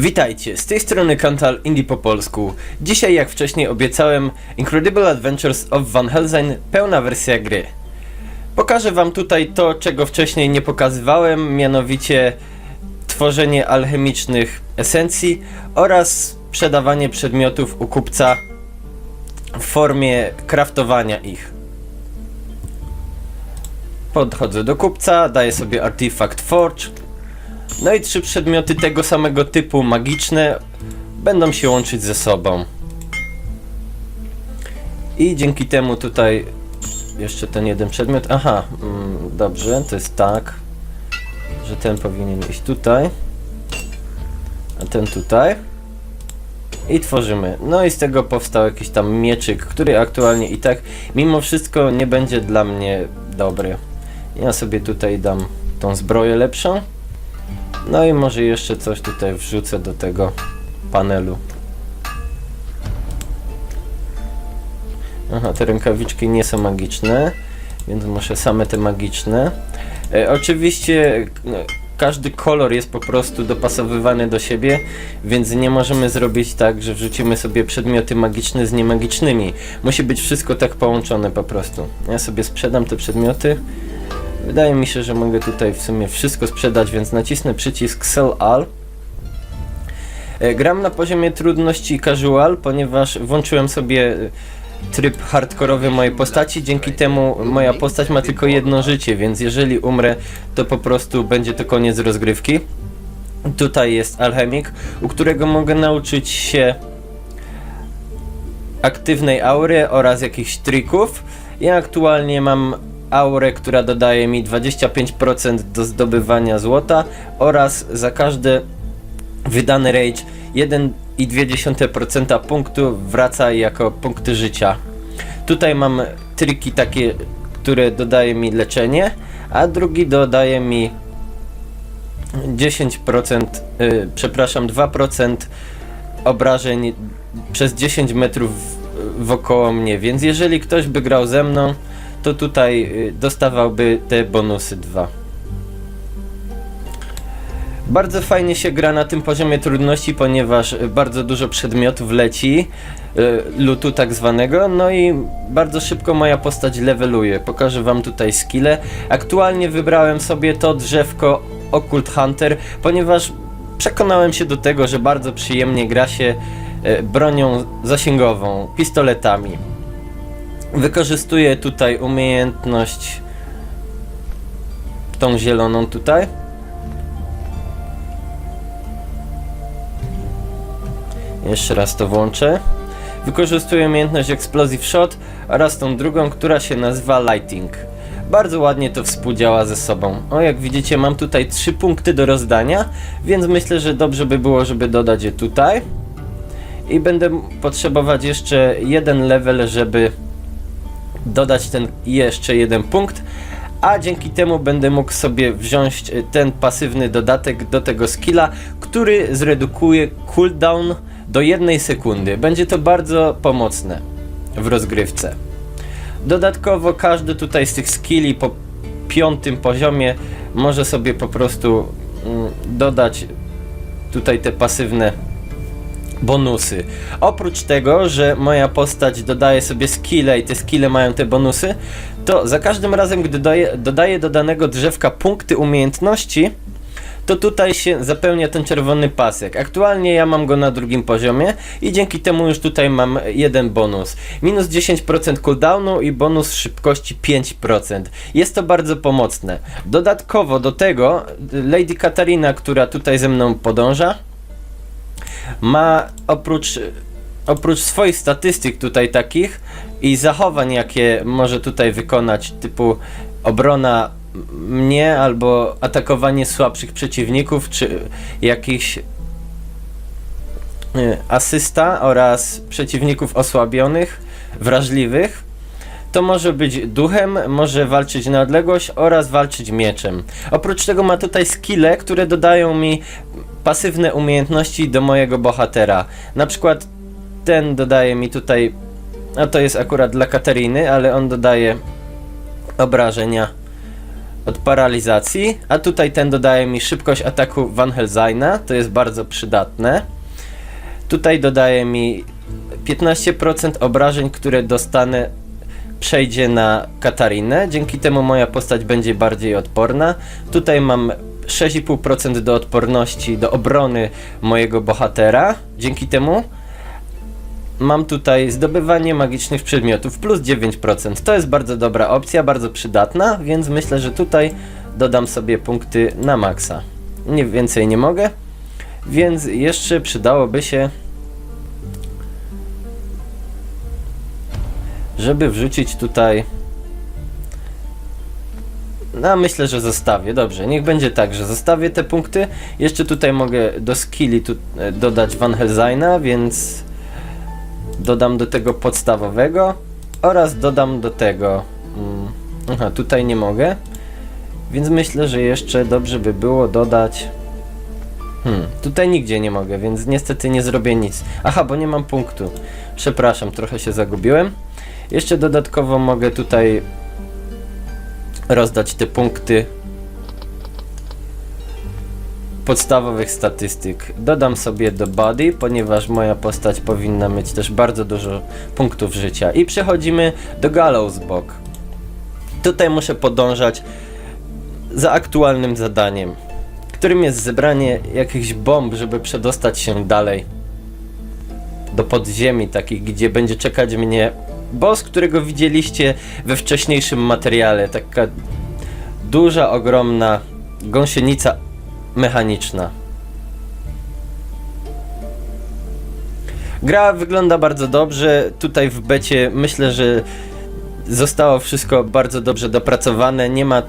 Witajcie, z tej strony Kantal Indie po polsku. Dzisiaj, jak wcześniej obiecałem, Incredible Adventures of Van Helsing, pełna wersja gry. Pokażę wam tutaj to, czego wcześniej nie pokazywałem, mianowicie tworzenie alchemicznych esencji oraz sprzedawanie przedmiotów u kupca w formie kraftowania ich. Podchodzę do kupca, daję sobie Artifact Forge, no i trzy przedmioty tego samego typu magiczne będą się łączyć ze sobą. I dzięki temu tutaj jeszcze ten jeden przedmiot. Aha, mm, dobrze, to jest tak, że ten powinien iść tutaj, a ten tutaj. I tworzymy. No i z tego powstał jakiś tam mieczyk, który aktualnie i tak mimo wszystko nie będzie dla mnie dobry. Ja sobie tutaj dam tą zbroję lepszą. No i może jeszcze coś tutaj wrzucę do tego panelu. Aha, te rękawiczki nie są magiczne, więc muszę same te magiczne. E, oczywiście no, każdy kolor jest po prostu dopasowywany do siebie, więc nie możemy zrobić tak, że wrzucimy sobie przedmioty magiczne z niemagicznymi. Musi być wszystko tak połączone po prostu. Ja sobie sprzedam te przedmioty. Wydaje mi się, że mogę tutaj w sumie wszystko sprzedać, więc nacisnę przycisk Sell All. E, Gram na poziomie trudności casual, ponieważ włączyłem sobie e, tryb hardkorowy mojej postaci, dzięki temu moja postać ma tylko jedno życie, więc jeżeli umrę, to po prostu będzie to koniec rozgrywki. Tutaj jest alchemik, u którego mogę nauczyć się aktywnej aury oraz jakichś trików. Ja aktualnie mam aurę, która dodaje mi 25% do zdobywania złota oraz za każde wydany rage 1,2% punktu wraca jako punkty życia. Tutaj mam triki takie, które dodaje mi leczenie, a drugi dodaje mi 10%, y, przepraszam, 2% obrażeń przez 10 metrów wokoło mnie, więc jeżeli ktoś by grał ze mną, to tutaj y, dostawałby te bonusy 2. Bardzo fajnie się gra na tym poziomie trudności, ponieważ bardzo dużo przedmiotów leci, y, lutu tak zwanego, no i bardzo szybko moja postać leveluje. Pokażę wam tutaj skille. Aktualnie wybrałem sobie to drzewko Occult Hunter, ponieważ przekonałem się do tego, że bardzo przyjemnie gra się y, bronią zasięgową, pistoletami. Wykorzystuję tutaj umiejętność tą zieloną tutaj. Jeszcze raz to włączę. Wykorzystuję umiejętność Explosive Shot oraz tą drugą, która się nazywa Lighting. Bardzo ładnie to współdziała ze sobą. O, jak widzicie, mam tutaj trzy punkty do rozdania, więc myślę, że dobrze by było, żeby dodać je tutaj. I będę potrzebować jeszcze jeden level, żeby dodać ten jeszcze jeden punkt, a dzięki temu będę mógł sobie wziąć y, ten pasywny dodatek do tego skilla, który zredukuje cooldown do jednej sekundy. Będzie to bardzo pomocne w rozgrywce. Dodatkowo każdy tutaj z tych skilli po piątym poziomie może sobie po prostu mm, dodać tutaj te pasywne bonusy. Oprócz tego, że moja postać dodaje sobie skille i te skille mają te bonusy, to za każdym razem, gdy dodaję, dodaję do danego drzewka punkty umiejętności, to tutaj się zapełnia ten czerwony pasek. Aktualnie ja mam go na drugim poziomie i dzięki temu już tutaj mam jeden bonus. Minus 10% cooldownu i bonus szybkości 5%. Jest to bardzo pomocne. Dodatkowo do tego Lady Katarina, która tutaj ze mną podąża, ma oprócz, oprócz swoich statystyk tutaj takich i zachowań, jakie może tutaj wykonać, typu obrona mnie albo atakowanie słabszych przeciwników, czy jakiś y, asysta oraz przeciwników osłabionych, wrażliwych, to może być duchem, może walczyć na odległość oraz walczyć mieczem. Oprócz tego ma tutaj skille, które dodają mi pasywne umiejętności do mojego bohatera. Na przykład ten dodaje mi tutaj, a to jest akurat dla Katariny, ale on dodaje obrażenia od paralizacji, a tutaj ten dodaje mi szybkość ataku Van Helsina, to jest bardzo przydatne. Tutaj dodaje mi 15% obrażeń, które dostanę przejdzie na Katarinę, dzięki temu moja postać będzie bardziej odporna. Tutaj mam 6,5% do odporności, do obrony mojego bohatera, dzięki temu mam tutaj zdobywanie magicznych przedmiotów plus 9%. To jest bardzo dobra opcja, bardzo przydatna, więc myślę, że tutaj dodam sobie punkty na maksa. Nie więcej nie mogę, więc jeszcze przydałoby się żeby wrzucić tutaj no myślę, że zostawię. Dobrze, niech będzie tak, że zostawię te punkty. Jeszcze tutaj mogę do skilli tu, e, dodać Van Helsina, więc dodam do tego podstawowego oraz dodam do tego. Mm, aha, tutaj nie mogę. Więc myślę, że jeszcze dobrze by było dodać. Hmm, tutaj nigdzie nie mogę, więc niestety nie zrobię nic. Aha, bo nie mam punktu. Przepraszam, trochę się zagubiłem. Jeszcze dodatkowo mogę tutaj rozdać te punkty podstawowych statystyk. Dodam sobie do body, ponieważ moja postać powinna mieć też bardzo dużo punktów życia. I przechodzimy do Gallows Book. Tutaj muszę podążać za aktualnym zadaniem, którym jest zebranie jakichś bomb, żeby przedostać się dalej do podziemi takich, gdzie będzie czekać mnie boss, którego widzieliście we wcześniejszym materiale. Taka duża, ogromna gąsienica mechaniczna. Gra wygląda bardzo dobrze. Tutaj w becie myślę, że zostało wszystko bardzo dobrze dopracowane. Nie ma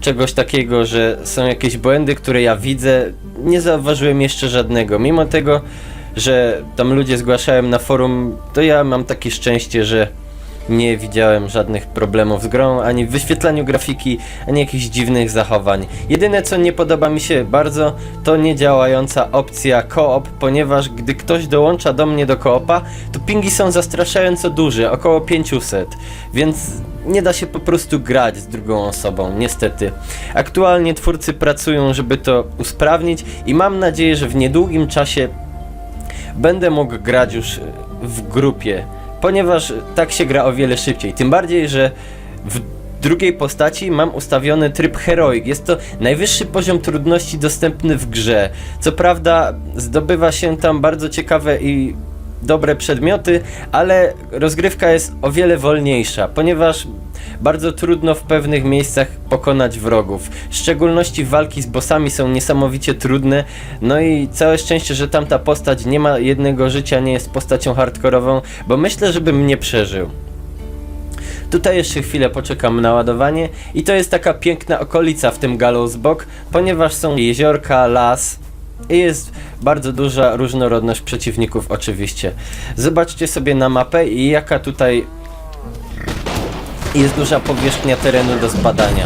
czegoś takiego, że są jakieś błędy, które ja widzę. Nie zauważyłem jeszcze żadnego. Mimo tego, że tam ludzie zgłaszają na forum, to ja mam takie szczęście, że nie widziałem żadnych problemów z grą, ani w wyświetlaniu grafiki, ani jakichś dziwnych zachowań. Jedyne co nie podoba mi się bardzo, to niedziałająca opcja koop, ponieważ gdy ktoś dołącza do mnie do koopa, to pingi są zastraszająco duże, około 500, więc nie da się po prostu grać z drugą osobą, niestety. Aktualnie twórcy pracują, żeby to usprawnić i mam nadzieję, że w niedługim czasie będę mógł grać już w grupie, ponieważ tak się gra o wiele szybciej. Tym bardziej, że w drugiej postaci mam ustawiony tryb heroic. Jest to najwyższy poziom trudności dostępny w grze. Co prawda zdobywa się tam bardzo ciekawe i dobre przedmioty, ale rozgrywka jest o wiele wolniejsza, ponieważ bardzo trudno w pewnych miejscach pokonać wrogów. W szczególności walki z bossami są niesamowicie trudne. No i całe szczęście, że tamta postać nie ma jednego życia, nie jest postacią hardkorową, bo myślę, żebym nie przeżył. Tutaj jeszcze chwilę poczekam na ładowanie i to jest taka piękna okolica w tym Gallows Bock, ponieważ są jeziorka, las i jest bardzo duża różnorodność przeciwników oczywiście. Zobaczcie sobie na mapę i jaka tutaj jest duża powierzchnia terenu do zbadania.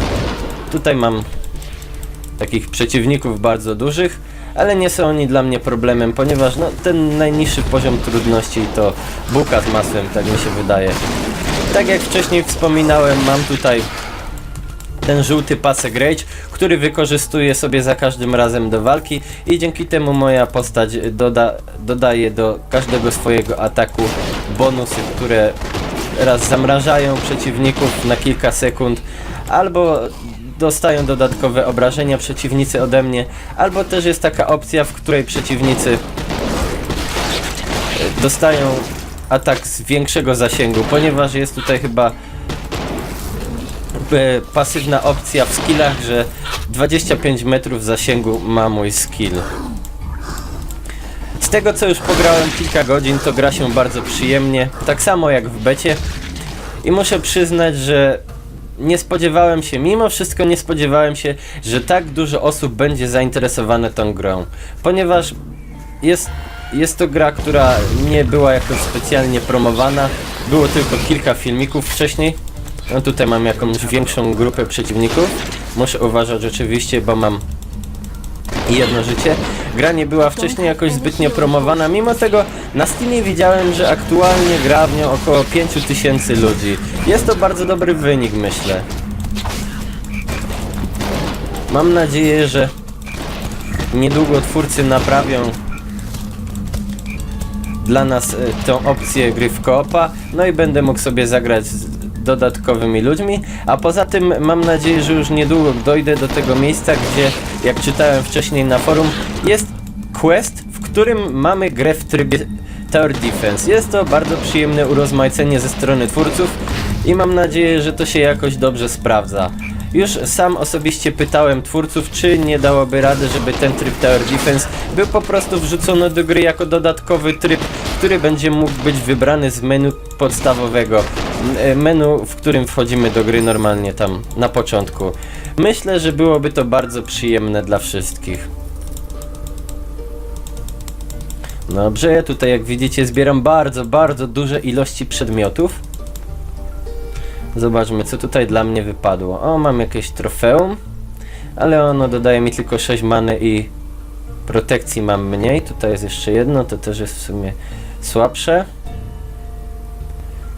Tutaj mam takich przeciwników bardzo dużych, ale nie są oni dla mnie problemem, ponieważ no, ten najniższy poziom trudności to bułka z masłem, tak mi się wydaje. Tak jak wcześniej wspominałem, mam tutaj ten żółty pasek rage, który wykorzystuję sobie za każdym razem do walki i dzięki temu moja postać doda, dodaje do każdego swojego ataku bonusy, które raz zamrażają przeciwników na kilka sekund, albo dostają dodatkowe obrażenia przeciwnicy ode mnie, albo też jest taka opcja, w której przeciwnicy dostają atak z większego zasięgu, ponieważ jest tutaj chyba e, pasywna opcja w skillach, że 25 metrów zasięgu ma mój skill. Z tego co już pograłem kilka godzin, to gra się bardzo przyjemnie, tak samo jak w becie. I muszę przyznać, że nie spodziewałem się, mimo wszystko nie spodziewałem się, że tak dużo osób będzie zainteresowane tą grą. Ponieważ jest, jest to gra, która nie była jakoś specjalnie promowana. Było tylko kilka filmików wcześniej. No tutaj mam jakąś większą grupę przeciwników. Muszę uważać oczywiście, bo mam jedno życie. Gra nie była wcześniej jakoś zbytnio promowana, mimo tego na Steamie widziałem, że aktualnie gra w nią około 5000 ludzi. Jest to bardzo dobry wynik, myślę. Mam nadzieję, że niedługo twórcy naprawią dla nas e, tą opcję gry w koopa, no i będę mógł sobie zagrać dodatkowymi ludźmi, a poza tym mam nadzieję, że już niedługo dojdę do tego miejsca, gdzie, jak czytałem wcześniej na forum, jest quest, w którym mamy grę w trybie Tower Defense. Jest to bardzo przyjemne urozmaicenie ze strony twórców i mam nadzieję, że to się jakoś dobrze sprawdza. Już sam osobiście pytałem twórców, czy nie dałoby rady, żeby ten tryb Tower Defense był po prostu wrzucony do gry jako dodatkowy tryb, który będzie mógł być wybrany z menu podstawowego. E, Menu, w którym wchodzimy do gry normalnie tam na początku. Myślę, że byłoby to bardzo przyjemne dla wszystkich. Dobrze, ja tutaj jak widzicie zbieram bardzo, bardzo duże ilości przedmiotów. Zobaczmy, co tutaj dla mnie wypadło. O, mam jakieś trofeum, ale ono dodaje mi tylko 6 many i protekcji mam mniej. Tutaj jest jeszcze jedno, to też jest w sumie słabsze.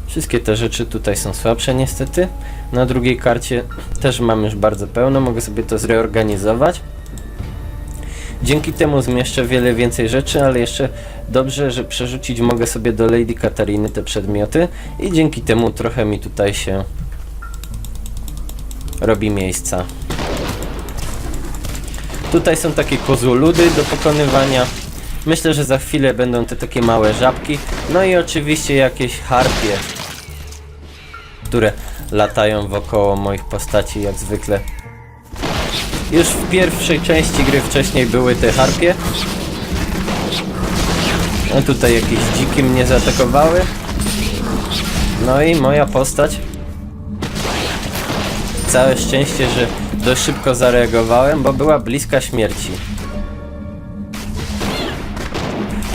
Wszystkie te rzeczy tutaj są słabsze niestety. Na drugiej karcie też mam już bardzo pełno, mogę sobie to zreorganizować. Dzięki temu zmieszczę wiele więcej rzeczy, ale jeszcze dobrze, że przerzucić mogę sobie do Lady Katariny te przedmioty i dzięki temu trochę mi tutaj się robi miejsca. Tutaj są takie kozuludy do pokonywania. Myślę, że za chwilę będą te takie małe żabki. No i oczywiście jakieś harpie, które latają wokoło moich postaci jak zwykle. Już w pierwszej części gry wcześniej były te harpie. No tutaj jakieś dziki mnie zaatakowały. No i moja postać. Całe szczęście, że dość szybko zareagowałem, bo była bliska śmierci.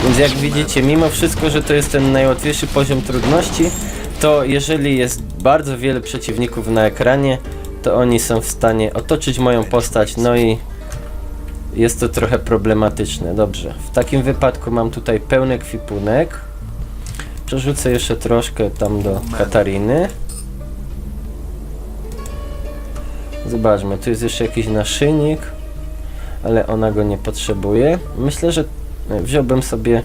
Więc jak widzicie, mimo wszystko, że to jest ten najłatwiejszy poziom trudności, to jeżeli jest bardzo wiele przeciwników na ekranie, to oni są w stanie otoczyć moją postać, no i jest to trochę problematyczne. Dobrze, w takim wypadku mam tutaj pełny kwipunek. Przerzucę jeszcze troszkę tam do Katariny. Zobaczmy, tu jest jeszcze jakiś naszyjnik, ale ona go nie potrzebuje. Myślę, że wziąłbym sobie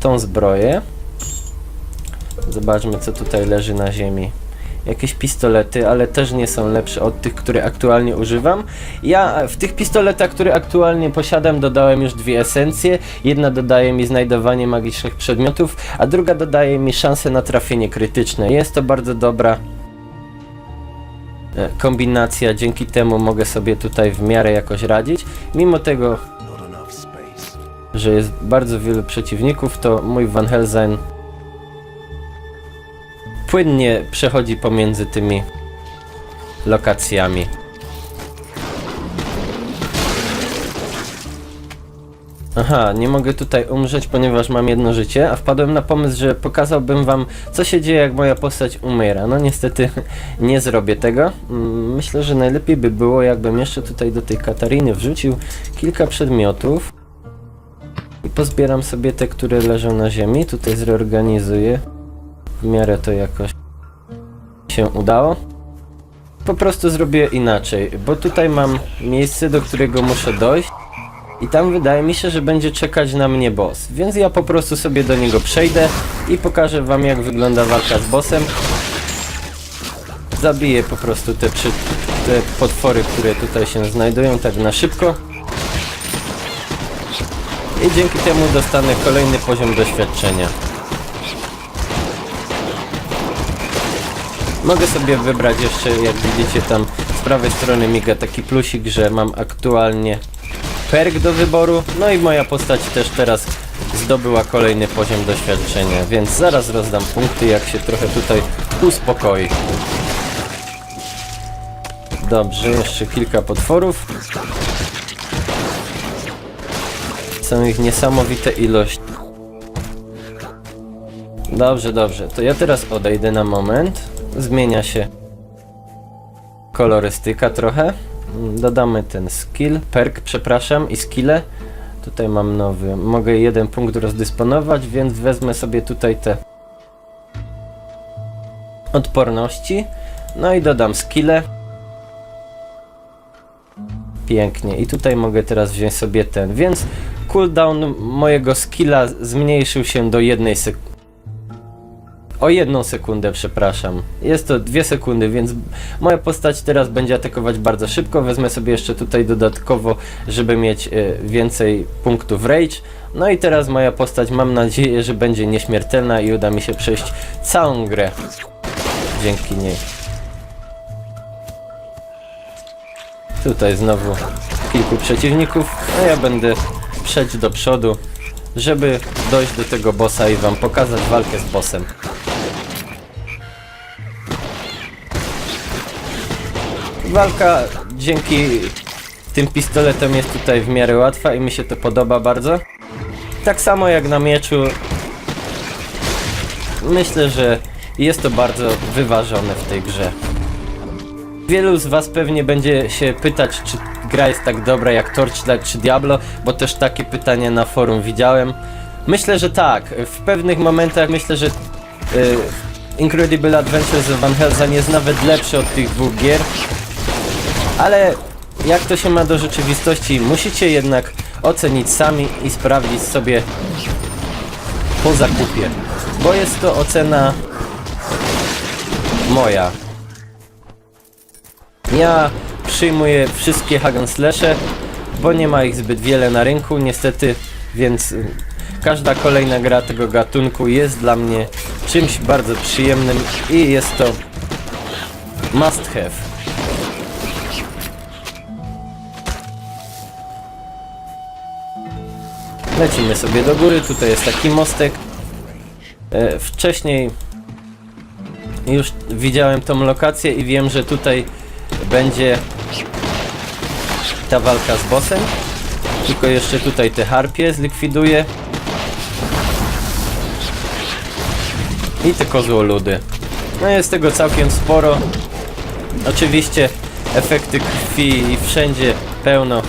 tą zbroję. Zobaczmy, co tutaj leży na ziemi. Jakieś pistolety, ale też nie są lepsze od tych, które aktualnie używam. Ja w tych pistoletach, które aktualnie posiadam, dodałem już dwie esencje. Jedna dodaje mi znajdowanie magicznych przedmiotów, a druga dodaje mi szansę na trafienie krytyczne. Jest to bardzo dobra e, kombinacja, dzięki temu mogę sobie tutaj w miarę jakoś radzić. Mimo tego. Że jest bardzo wielu przeciwników, to mój Van Helsing płynnie przechodzi pomiędzy tymi lokacjami. Aha, nie mogę tutaj umrzeć, ponieważ mam jedno życie, a wpadłem na pomysł, że pokazałbym wam, co się dzieje, jak moja postać umiera. No niestety nie zrobię tego. Mm, Myślę, że najlepiej by było, jakbym jeszcze tutaj do tej Katariny wrzucił kilka przedmiotów. I pozbieram sobie te, które leżą na ziemi. Tutaj zreorganizuję. W miarę to jakoś się udało. Po prostu zrobię inaczej, bo tutaj mam miejsce, do którego muszę dojść. I tam wydaje mi się, że będzie czekać na mnie boss. Więc ja po prostu sobie do niego przejdę i pokażę wam jak wygląda walka z bossem. Zabiję po prostu te, te potwory, które tutaj się znajdują tak na szybko. I dzięki temu dostanę kolejny poziom doświadczenia. Mogę sobie wybrać jeszcze, jak widzicie tam z prawej strony miga taki plusik, że mam aktualnie perk do wyboru. No i moja postać też teraz zdobyła kolejny poziom doświadczenia, więc zaraz rozdam punkty, jak się trochę tutaj uspokoi. Dobrze, jeszcze kilka potworów. Są ich niesamowite ilość. Dobrze, dobrze. To ja teraz odejdę na moment. Zmienia się kolorystyka trochę. Dodamy ten skill, perk, przepraszam, i skille. Tutaj mam nowy. Mogę jeden punkt rozdysponować, więc wezmę sobie tutaj te odporności. No i dodam skille. Pięknie. I tutaj mogę teraz wziąć sobie ten. Więc cooldown mojego skilla zmniejszył się do jednej sekundy. O jedną sekundę, przepraszam. Jest to dwie sekundy, więc moja postać teraz będzie atakować bardzo szybko. Wezmę sobie jeszcze tutaj dodatkowo, żeby mieć e, więcej punktów rage. No i teraz moja postać, mam nadzieję, że będzie nieśmiertelna i uda mi się przejść całą grę dzięki niej. Tutaj znowu kilku przeciwników, a ja będę przejść do przodu, żeby dojść do tego bossa i wam pokazać walkę z bossem. Walka dzięki tym pistoletom jest tutaj w miarę łatwa i mi się to podoba bardzo. Tak samo jak na mieczu. Myślę, że jest to bardzo wyważone w tej grze. Wielu z was pewnie będzie się pytać, czy gra jest tak dobra jak Torchlight czy Diablo, bo też takie pytania na forum widziałem. Myślę, że tak. W pewnych momentach myślę, że y, Incredible Adventures of Van Helsing jest nawet lepszy od tych dwóch gier. Ale jak to się ma do rzeczywistości, musicie jednak ocenić sami i sprawdzić sobie po zakupie. Bo jest to ocena moja. Ja przyjmuję wszystkie Hagan Slashe, bo nie ma ich zbyt wiele na rynku niestety, więc y, każda kolejna gra tego gatunku jest dla mnie czymś bardzo przyjemnym i jest to must have. Lecimy sobie do góry, tutaj jest taki mostek. E, wcześniej już widziałem tą lokację i wiem, że tutaj będzie ta walka z bossem. Tylko jeszcze tutaj te harpie zlikwiduję. I te kozłoludy. No jest tego całkiem sporo. Oczywiście efekty krwi i wszędzie pełno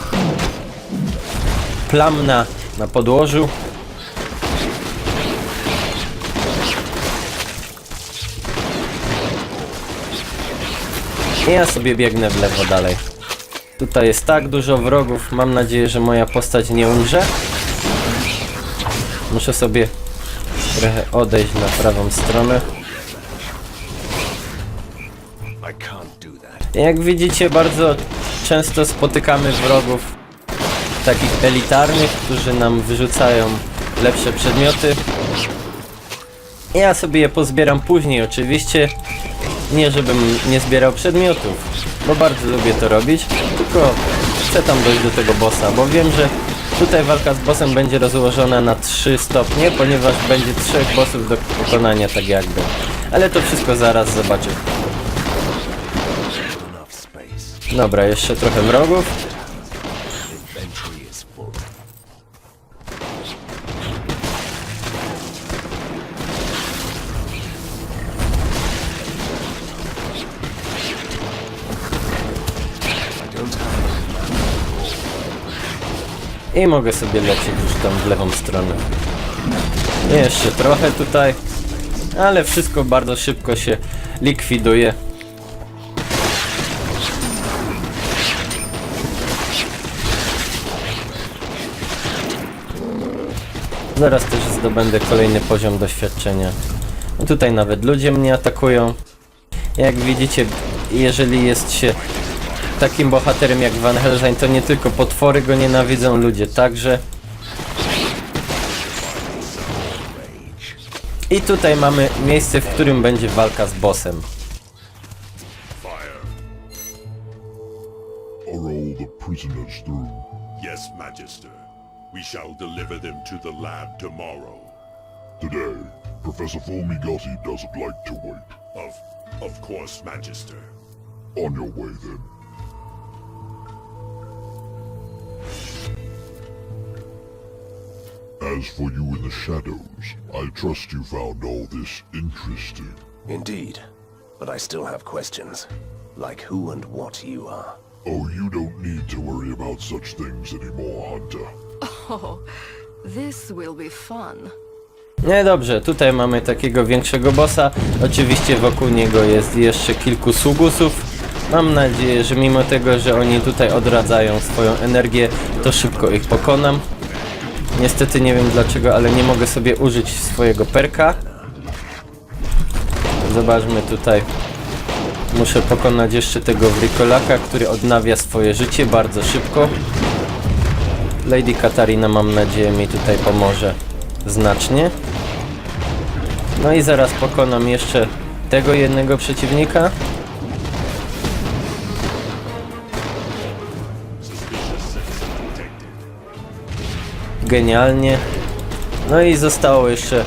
plam na, na podłożu. I ja sobie biegnę w lewo dalej. Tutaj jest tak dużo wrogów, mam nadzieję, że moja postać nie umrze. Muszę sobie trochę odejść na prawą stronę. Jak widzicie, bardzo często spotykamy wrogów takich elitarnych, którzy nam wyrzucają lepsze przedmioty. Ja sobie je pozbieram później oczywiście. Nie żebym nie zbierał przedmiotów, bo bardzo lubię to robić, tylko chcę tam dojść do tego bossa, bo wiem, że tutaj walka z bossem będzie rozłożona na 3 stopnie, ponieważ będzie trzech bossów do pokonania tak jakby. Ale to wszystko zaraz zobaczymy. Dobra, jeszcze trochę wrogów. I mogę sobie lecieć już tam w lewą stronę. Jeszcze trochę tutaj, ale wszystko bardzo szybko się likwiduje. Zaraz też zdobędę kolejny poziom doświadczenia. Tutaj nawet ludzie mnie atakują. Jak widzicie, jeżeli jest się takim bohaterem jak Van Helsing, to nie tylko potwory go nienawidzą, ludzie także. I tutaj mamy miejsce, w którym będzie walka z bossem. Fire. are all the prisoners through? Yes, Magister. We shall deliver them to the lab tomorrow. Today, Professor Formigotti doesn't like to wait. Of, of course, Magister. On your way then. As for you in the shadows, I trust you found all this interesting. Indeed. But I still have questions. Like who and what you are. Oh, you don't need to worry about such things anymore, Hunter. Oh, this will be fun. Nie dobrze, tutaj mamy takiego większego bossa. Oczywiście wokół niego jest jeszcze kilku sługusów. Mam nadzieję, że mimo tego, że oni tutaj odradzają swoją energię, to szybko ich pokonam. Niestety nie wiem dlaczego, ale nie mogę sobie użyć swojego perka. Zobaczmy tutaj. Muszę pokonać jeszcze tego Wrikolaka, który odnawia swoje życie bardzo szybko. Lady Katarina mam nadzieję mi tutaj pomoże znacznie. No i zaraz pokonam jeszcze tego jednego przeciwnika. Genialnie. No i zostało jeszcze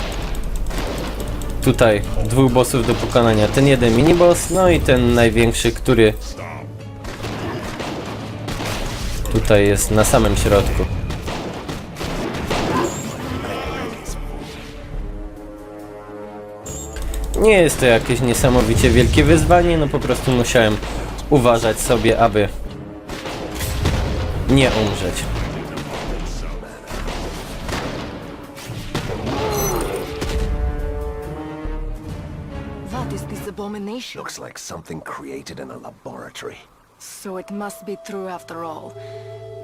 tutaj dwóch bossów do pokonania. Ten jeden miniboss, no i ten największy, który tutaj jest na samym środku. Nie jest to jakieś niesamowicie wielkie wyzwanie, no po prostu musiałem uważać sobie, aby nie umrzeć. Looks like something created in a laboratory. So it must be true after all.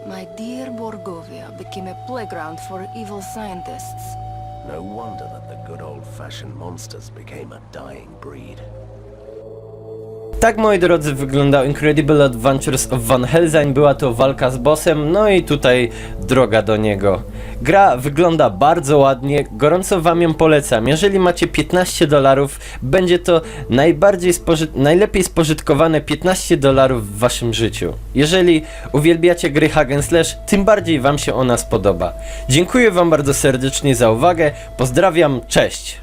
My dear Borgovia became a playground for evil scientists. No wonder that the good old-fashioned monsters became a dying breed. Tak, moi drodzy, wyglądał Incredible Adventures of Van Helsing. Była to walka z bossem, no i tutaj droga do niego. Gra wygląda bardzo ładnie, gorąco wam ją polecam. Jeżeli macie 15 dolarów, będzie to najbardziej najlepiej spożytkowane 15 dolarów w waszym życiu. Jeżeli uwielbiacie gry and slash, tym bardziej wam się ona spodoba. Dziękuję wam bardzo serdecznie za uwagę, pozdrawiam, cześć!